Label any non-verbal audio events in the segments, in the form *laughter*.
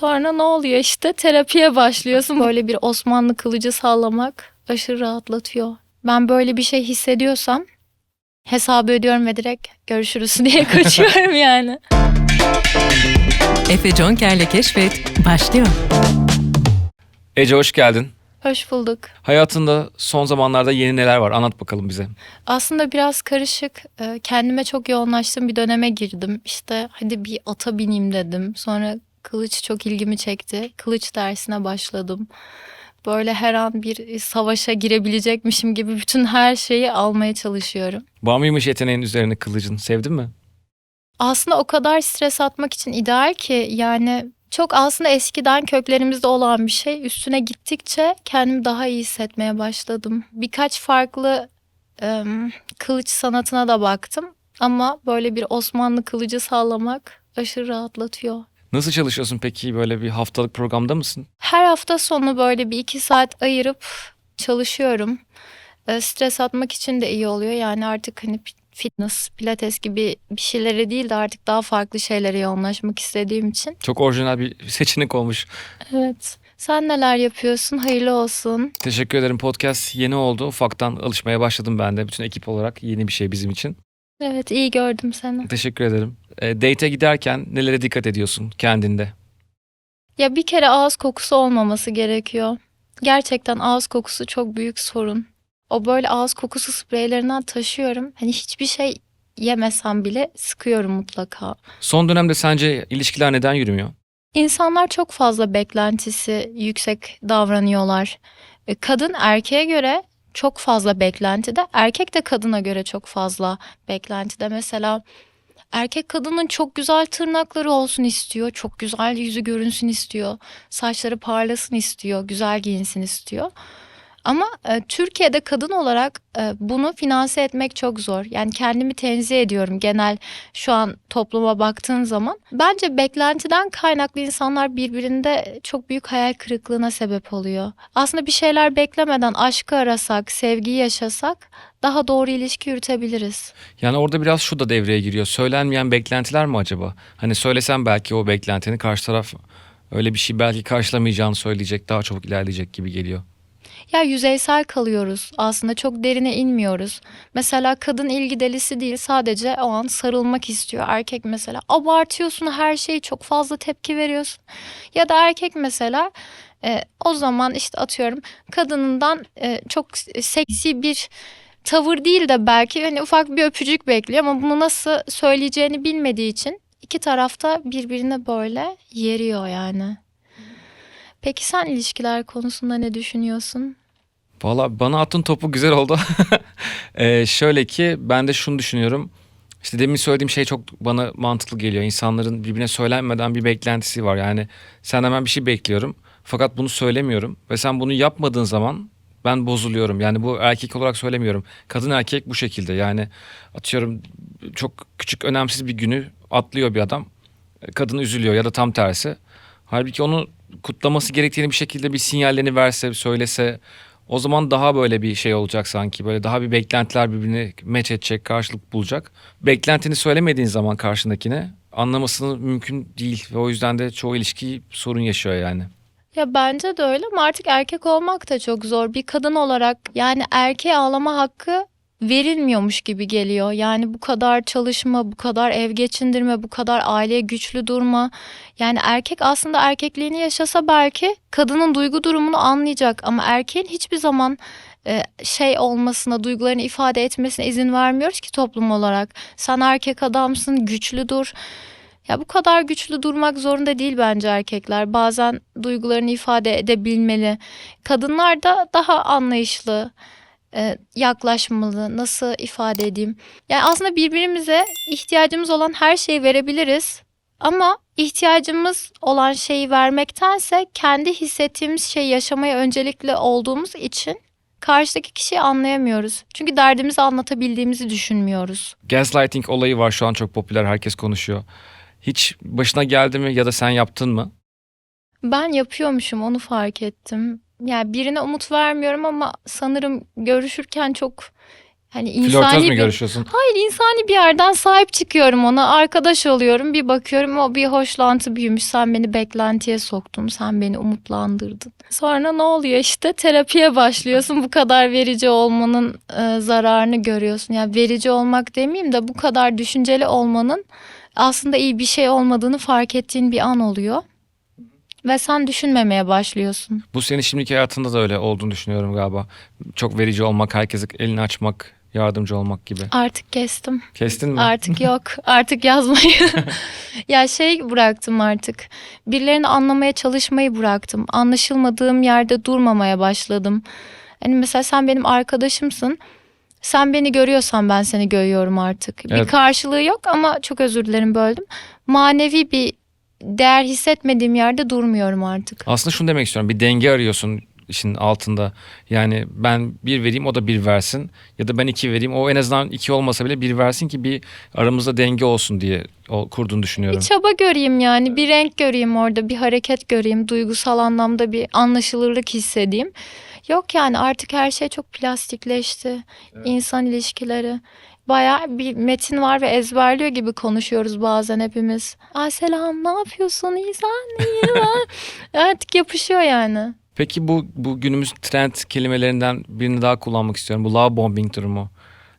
Sonra ne oluyor işte terapiye başlıyorsun. *laughs* Böyle bir Osmanlı kılıcı sallamak aşırı rahatlatıyor. Ben böyle bir şey hissediyorsam hesabı ödüyorum ve direkt görüşürüz *laughs* diye kaçıyorum yani. Efe Jonker'le Keşfet başlıyor. Ece hoş geldin. Hoş bulduk. Hayatında son zamanlarda yeni neler var? Anlat bakalım bize. Aslında biraz karışık. Ee, Kendime çok yoğunlaştığım bir döneme girdim. İşte hadi bir ata bineyim dedim. Sonra kılıç çok ilgimi çekti. Kılıç dersine başladım. Böyle her an bir savaşa girebilecekmişim gibi bütün her şeyi almaya çalışıyorum. Var mıymış yeteneğin üzerine kılıcın? Sevdin mi? Aslında o kadar stres atmak için ideal ki yani çok aslında eskiden köklerimizde olan bir şey. Üstüne gittikçe kendimi daha iyi hissetmeye başladım. Birkaç farklı em, kılıç sanatına da baktım. Ama böyle bir Osmanlı kılıcı sallamak aşırı rahatlatıyor. Nasıl çalışıyorsun peki? Böyle bir haftalık programda mısın? Her hafta sonu böyle bir iki saat ayırıp çalışıyorum. E, Stres atmak için de iyi oluyor. Yani artık hani fitness, pilates gibi bir şeylere değil de artık daha farklı şeylere yoğunlaşmak istediğim için. Çok orijinal bir seçenek olmuş. Evet. Sen neler yapıyorsun? Hayırlı olsun. Teşekkür ederim. Podcast yeni oldu. Ufaktan alışmaya başladım ben de. Bütün ekip olarak yeni bir şey bizim için. Evet, iyi gördüm seni. Teşekkür ederim. E, date'e giderken nelere dikkat ediyorsun kendinde? Ya bir kere ağız kokusu olmaması gerekiyor. Gerçekten ağız kokusu çok büyük sorun. O böyle ağız kokusu spreylerinden taşıyorum. Hani hiçbir şey yemesem bile sıkıyorum mutlaka. Son dönemde sence ilişkiler neden yürümüyor? İnsanlar çok fazla beklentisi yüksek davranıyorlar. E, Kadın erkeğe göre çok fazla beklentide, erkek de kadına göre çok fazla beklentide. Mesela erkek kadının çok güzel tırnakları olsun istiyor, çok güzel yüzü görünsün istiyor, saçları parlasın istiyor, güzel giyinsin istiyor. Ama e, Türkiye'de kadın olarak e, bunu finanse etmek çok zor. Yani kendimi tenzih ediyorum genel şu an topluma baktığın zaman. Bence beklentiden kaynaklı insanlar birbirinde çok büyük hayal kırıklığına sebep oluyor. Aslında bir şeyler beklemeden aşkı arasak, sevgiyi yaşasak daha doğru ilişki yürütebiliriz. Yani orada biraz şu da devreye giriyor. Söylenmeyen beklentiler mi acaba? Hani söylesem belki o beklentini karşı taraf öyle bir şey belki karşılamayacağını söyleyecek, daha çabuk ilerleyecek gibi geliyor. Ya yüzeysel kalıyoruz. Aslında çok derine inmiyoruz. Mesela kadın ilgi delisi değil sadece o an sarılmak istiyor. Erkek mesela abartıyorsun her şeyi çok fazla tepki veriyorsun. Ya da erkek mesela e, o zaman işte atıyorum kadınından e, çok seksi bir tavır değil de belki hani ufak bir öpücük bekliyor ama bunu nasıl söyleyeceğini bilmediği için iki tarafta birbirine böyle yeriyor yani. Peki sen ilişkiler konusunda ne düşünüyorsun? Valla bana attığın topu güzel oldu. *laughs* Ee, şöyle ki ben de şunu düşünüyorum. İşte demin söylediğim şey çok bana mantıklı geliyor. İnsanların birbirine söylenmeden bir beklentisi var. Yani sen hemen bir şey bekliyorum. Fakat bunu söylemiyorum. Ve sen bunu yapmadığın zaman ben bozuluyorum. Yani bu erkek olarak söylemiyorum. Kadın erkek bu şekilde. Yani atıyorum çok küçük önemsiz bir günü atlıyor bir adam. Kadın üzülüyor ya da tam tersi. Halbuki onu kutlaması gerektiğini bir şekilde bir sinyallerini verse, söylese o zaman daha böyle bir şey olacak sanki. Böyle daha bir beklentiler birbirini meç edecek, karşılık bulacak. Beklentini söylemediğin zaman karşındakine anlamasını mümkün değil. Ve o yüzden de çoğu ilişki sorun yaşıyor yani. Ya bence de öyle ama artık erkek olmak da çok zor. Bir kadın olarak yani erkeğe ağlama hakkı verilmiyormuş gibi geliyor. Yani bu kadar çalışma, bu kadar ev geçindirme, bu kadar aileye güçlü durma. Yani erkek aslında erkekliğini yaşasa belki kadının duygu durumunu anlayacak ama erkeğin hiçbir zaman e, şey olmasına, duygularını ifade etmesine izin vermiyoruz ki toplum olarak. Sen erkek adamsın, güçlü dur. Ya bu kadar güçlü durmak zorunda değil bence erkekler. Bazen duygularını ifade edebilmeli. Kadınlar da daha anlayışlı e, yaklaşmalı. Nasıl ifade edeyim? Yani aslında birbirimize ihtiyacımız olan her şeyi verebiliriz. Ama ihtiyacımız olan şeyi vermektense kendi hissettiğimiz şeyi yaşamaya öncelikli olduğumuz için karşıdaki kişiyi anlayamıyoruz. Çünkü derdimizi anlatabildiğimizi düşünmüyoruz. Gaslighting olayı var şu an çok popüler. Herkes konuşuyor. Hiç başına geldi mi ya da sen yaptın mı? Ben yapıyormuşum onu fark ettim. Yani birine umut vermiyorum ama sanırım görüşürken çok Hani Flörtöz insani mü bir görüşüyorsun? Hayır insani bir yerden sahip çıkıyorum ona. Arkadaş oluyorum. Bir bakıyorum o bir hoşlantı büyümüş. Sen beni beklentiye soktun. Sen beni umutlandırdın. Sonra ne oluyor işte terapiye başlıyorsun. Bu kadar verici olmanın e, zararını görüyorsun. Yani verici olmak demeyeyim de bu kadar düşünceli olmanın aslında iyi bir şey olmadığını fark ettiğin bir an oluyor. Ve sen düşünmemeye başlıyorsun. Bu senin şimdiki hayatında da öyle olduğunu düşünüyorum galiba. Çok verici olmak, herkese elini açmak, yardımcı olmak gibi. Artık kestim. Kestin mi? Artık *laughs* yok. Artık yazmayı. *laughs* ya şey bıraktım artık. Birilerini anlamaya çalışmayı bıraktım. Anlaşılmadığım yerde durmamaya başladım. Hani mesela sen benim arkadaşımsın. Sen beni görüyorsan ben seni görüyorum artık. Bir Evet. karşılığı yok ama çok özür dilerim böldüm. Manevi bir değer hissetmediğim yerde durmuyorum artık. Aslında şunu demek istiyorum. Bir denge arıyorsun işin altında. Yani ben bir vereyim o da bir versin. Ya da ben iki vereyim o en azından iki olmasa bile bir versin ki bir aramızda denge olsun diye o, kurduğunu düşünüyorum. Bir çaba göreyim yani bir renk göreyim orada bir hareket göreyim duygusal anlamda bir anlaşılırlık hissedeyim. Yok yani artık her şey çok plastikleşti. İnsan ilişkileri. Bayağı bir metin var ve ezberliyor gibi konuşuyoruz bazen hepimiz. Ay selam ne yapıyorsun iyi lan. *laughs* Artık yapışıyor yani. Peki bu bu günümüz trend kelimelerinden birini daha kullanmak istiyorum. Bu love bombing durumu.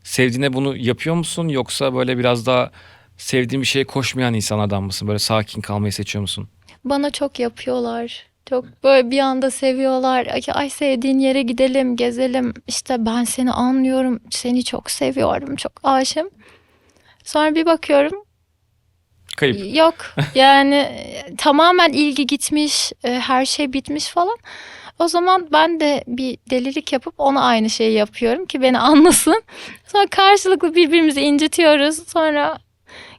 Sevdiğine bunu yapıyor musun yoksa böyle biraz daha sevdiğin bir şeye koşmayan insanlardan mısın? Böyle sakin kalmayı seçiyor musun? Bana çok yapıyorlar. Çok böyle bir anda seviyorlar. Ay, ay sevdiğin yere gidelim, gezelim. İşte ben seni anlıyorum. Seni çok seviyorum. Çok aşığım. Sonra bir bakıyorum Kayıp. yok. Yani e, tamamen ilgi gitmiş, e, her şey bitmiş falan. O zaman ben de bir delilik yapıp ona aynı şeyi yapıyorum ki beni anlasın. Sonra karşılıklı birbirimizi incitiyoruz. Sonra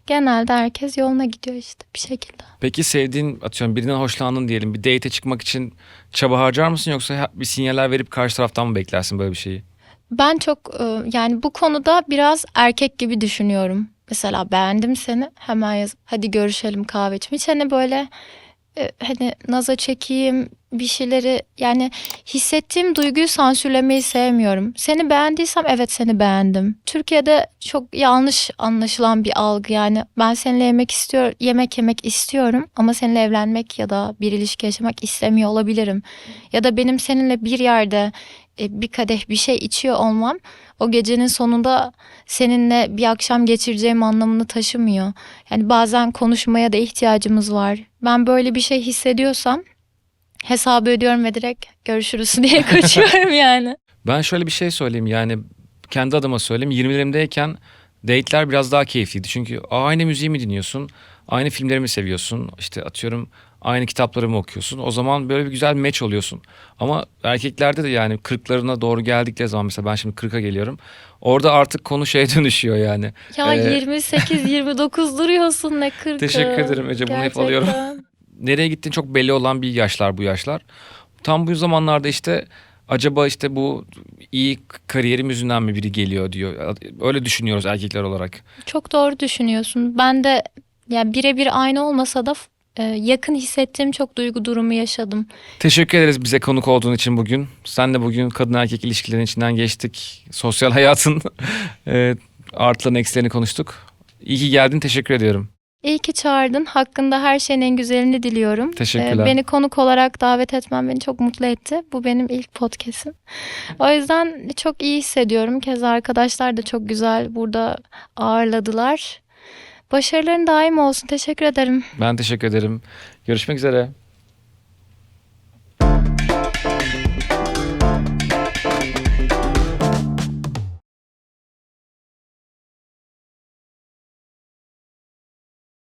genelde herkes yoluna gidiyor işte bir şekilde. Peki sevdiğin atıyorum birinden hoşlandın diyelim. Bir date çıkmak için çaba harcar mısın yoksa bir sinyaller verip karşı taraftan mı beklersin böyle bir şeyi? Ben çok e, yani bu konuda biraz erkek gibi düşünüyorum. Mesela beğendim seni hemen yaz hadi görüşelim kahve içelim. Hiç hani böyle e, hani naza çekeyim bir şeyleri yani hissettiğim duyguyu sansürlemeyi sevmiyorum. Seni beğendiysem evet seni beğendim. Türkiye'de çok yanlış anlaşılan bir algı yani ben seninle yemek istiyor yemek yemek istiyorum ama seninle evlenmek ya da bir ilişki yaşamak istemiyor olabilirim. Ya da benim seninle bir yerde e, bir kadeh bir şey içiyor olmam o gecenin sonunda seninle bir akşam geçireceğim anlamını taşımıyor. Yani bazen konuşmaya da ihtiyacımız var. Ben böyle bir şey hissediyorsam hesabı ödüyorum ve direkt görüşürüz *laughs* diye kaçıyorum yani. Ben şöyle bir şey söyleyeyim yani kendi adıma söyleyeyim 20'lerimdeyken date'ler biraz daha keyifliydi. Çünkü "Aa, aynı müziği mi dinliyorsun? Aynı filmleri mi seviyorsun? İşte atıyorum aynı kitapları mı okuyorsun? O zaman böyle bir güzel match oluyorsun. Ama erkeklerde de yani 40'larına doğru geldikleri zaman mesela ben şimdi 40'a geliyorum. Orada artık konu şeye *laughs* dönüşüyor yani. Ya Ee, 28-29 duruyorsun ne 40 *laughs* Teşekkür ederim Ece, bunu hep alıyorum. Nereye gittiğin çok belli olan bir yaşlar bu yaşlar. Tam bu zamanlarda işte acaba işte bu iyi kariyerim yüzünden mi biri geliyor diyor. Öyle düşünüyoruz erkekler olarak. Çok doğru düşünüyorsun. Ben de ya birebir aynı olmasa da e, yakın hissettiğim çok duygu durumu yaşadım. Teşekkür ederiz bize konuk olduğun için bugün. Sen de bugün kadın erkek ilişkilerin içinden geçtik. Sosyal hayatın *laughs* e, artılarını eksilerini konuştuk. İyi ki geldin teşekkür ediyorum. İyi ki çağırdın. Hakkında her şeyin en güzelini diliyorum. Teşekkürler. Ee, beni konuk olarak davet etmen beni çok mutlu etti. Bu benim ilk podcast'im. O yüzden çok iyi hissediyorum. Keza arkadaşlar da çok güzel burada ağırladılar. Başarıların daim olsun. Teşekkür ederim. Ben teşekkür ederim. Görüşmek üzere.